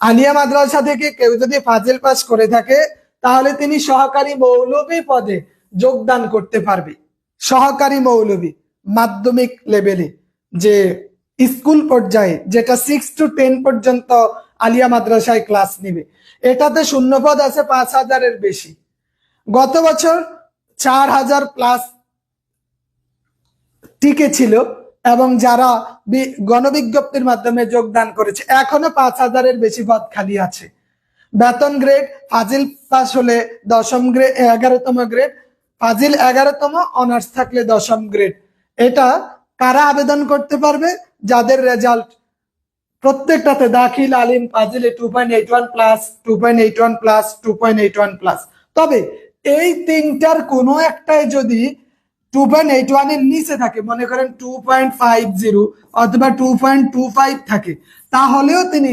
আলিয়া মাদ্রাসা থেকে কেউ যদি ফাজিল পাস করে থাকে, তাহলে তিনি সহকারী মৌলবী পদে যোগদান করতে পারবে। সহকারী মৌলবী, মাধ্যমিক লেভেলে যে স্কুল পর্যায়ে, যেটা সিক্স টু টেন পর্যন্ত আলিয়া মাদ্রাসায় ক্লাস নিবে। এটাতে শূন্যপদ আছে পাঁচ হাজারের বেশি। গত বছর চার হাজার প্লাস টিকে ছিল। এবং যারা গণবিজ্ঞপ্তির মাধ্যমে যোগদান করেছে, এখনও পাঁচ হাজারের বেশি পদ খালি আছে। বেতন গ্রেড ফাজিল পাস হলে দশম গ্রেড এগারোতম গ্রেড ফাজিল এগারোতম অনার্স থাকলে দশম গ্রেড এটা কারা আবেদন করতে পারবে? যাদের রেজাল্ট প্রত্যেকটাতে দাখিল, আলিম, ফাজিলে two point eight one plus two point eight one plus two point eight one plus তবে এই তিনটার কোনো একটাই যদি টু পয়েন্ট এইট ওয়ানের নিচে থাকে, মনে করেন টু পয়েন্ট ফাইভ জিরো অথবা টু পয়েন্ট টু ফাইভ থাকে, তাহলেও তিনি